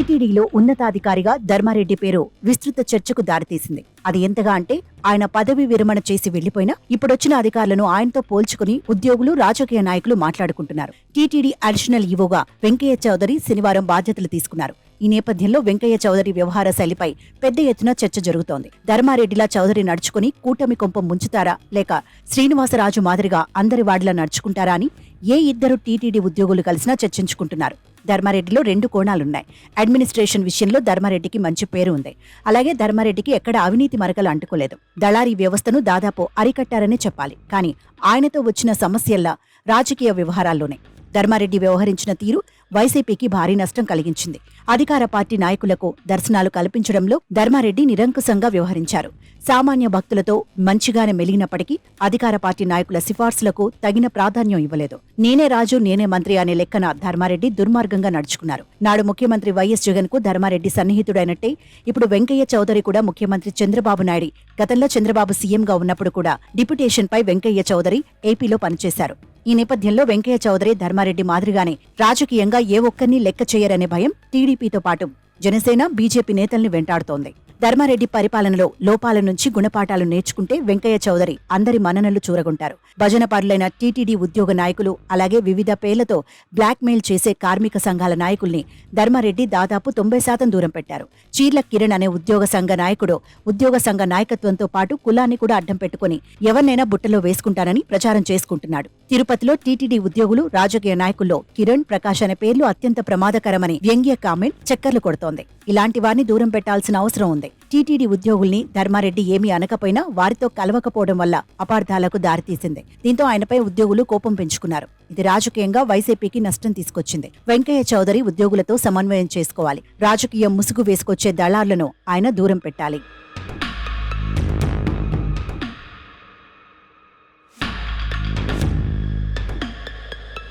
టీటీడీలో ఉన్నతాధికారిగా ధర్మారెడ్డి పేరు విస్తృత చర్చకు దారితీసింది. అది ఎంతగా అంటే ఆయన పదవి విరమణ చేసి వెళ్ళిపోయినా ఇప్పుడొచ్చిన అధికారులను ఆయనతో పోల్చుకుని ఉద్యోగులు రాజకీయ నాయకులు మాట్లాడుకుంటున్నారు. టీటీడీ అడిషనల్ ఈవోగా వెంకయ్య చౌదరి శనివారం బాధ్యతలు తీసుకున్నారు. ఈ నేపథ్యంలో వెంకయ్య చౌదరి వ్యవహార శైలిపై పెద్ద ఎత్తున చర్చ జరుగుతోంది. ధర్మారెడ్డిలా చౌదరి నడుచుకుని కూటమి కొంప ముంచుతారా లేక శ్రీనివాసరాజు మాదిరిగా అందరి వాడిలా నడుచుకుంటారా అని ఏ ఇద్దరు టీటీడీ ఉద్యోగులు కలిసినా చర్చించుకుంటున్నారు. ధర్మారెడ్డిలో రెండు కోణాలున్నాయి. అడ్మినిస్ట్రేషన్ విషయంలో ధర్మారెడ్డికి మంచి పేరు ఉంది. అలాగే ధర్మారెడ్డికి ఎక్కడ అవినీతి మరకలు అంటుకోలేదు. దళారీ వ్యవస్థను దాదాపు అరికట్టారనే చెప్పాలి. కానీ ఆయనతో వచ్చిన సమస్యల్లా రాజకీయ వ్యవహారాల్లోనే. ధర్మారెడ్డి వ్యవహరించిన తీరు వైసీపీకి భారీ నష్టం కలిగించింది. అధికార పార్టీ నాయకులకు దర్శనాలు కల్పించడంలో ధర్మారెడ్డి నిరంకుశంగా వ్యవహరించారు. సామాన్య భక్తులతో మంచిగానే మెలిగినప్పటికీ అధికార పార్టీ నాయకుల సిఫార్సులకు తగిన ప్రాధాన్యం ఇవ్వలేదు. నేనే రాజు నేనే మంత్రి అనే లెక్కన ధర్మారెడ్డి దుర్మార్గంగా నడుచుకున్నారు. నాడు ముఖ్యమంత్రి వైఎస్ జగన్కు ధర్మారెడ్డి సన్నిహితుడైనట్టే ఇప్పుడు వెంకయ్య చౌదరి కూడా ముఖ్యమంత్రి చంద్రబాబు నాయుడు. గతంలో చంద్రబాబు సీఎంగా ఉన్నప్పుడు కూడా డిప్యుటేషన్పై వెంకయ్య చౌదరి ఏపీలో పనిచేశారు. ఈ నేపథ్యంలో వెంకయ్య చౌదరి ధర్మారెడ్డి మాదిరిగానే రాజకీయంగా ఏ ఒక్కరిని లెక్క చేయరనే భయం టీడీపీతో పాటు. జనసేన బీజేపీ నేతల్ని వెంటాడుతోంది. ధర్మారెడ్డి పరిపాలనలో లోపాల నుంచి గుణపాఠాలు నేర్చుకుంటే వెంకయ్య చౌదరి అందరి మననలు చూరగొంటారు. భజనపారులైన టీటీడీ ఉద్యోగ నాయకులు అలాగే వివిధ పేర్లతో బ్లాక్మెయిల్ చేసే కార్మిక సంఘాల నాయకుల్ని ధర్మారెడ్డి దాదాపు తొంభై శాతం దూరం పెట్టారు. చీర్ల కిరణ్ అనే ఉద్యోగ సంఘ నాయకుడు ఉద్యోగ సంఘ నాయకత్వంతో పాటు కులాన్ని కూడా అడ్డం పెట్టుకుని ఎవరినైనా బుట్టలో వేసుకుంటానని ప్రచారం చేసుకుంటున్నాడు. తిరుపతిలో టీటీడీ ఉద్యోగులు రాజకీయ నాయకుల్లో కిరణ్ ప్రకాష్ అనే పేర్లు అత్యంత ప్రమాదకరమని వ్యంగ్య కామెంట్ చక్కర్లు కొడుతోంది. ఇలాంటి వారిని దూరం పెట్టాల్సిన అవసరం ఉంది. టీటీడీ ఉద్యోగుల్ని ధర్మారెడ్డి ఏమీ అనకపోయినా వారితో కలవకపోవడం వల్ల అపార్థాలకు దారితీసింది. దీంతో ఆయనపై ఉద్యోగులు కోపం పెంచుకున్నారు. ఇది రాజకీయంగా వైసీపీకి నష్టం తీసుకొచ్చింది. వెంకయ్య చౌదరి ఉద్యోగులతో సమన్వయం చేసుకోవాలి. రాజకీయం ముసుగు వేసుకొచ్చే దళాలను ఆయన దూరం పెట్టాలి.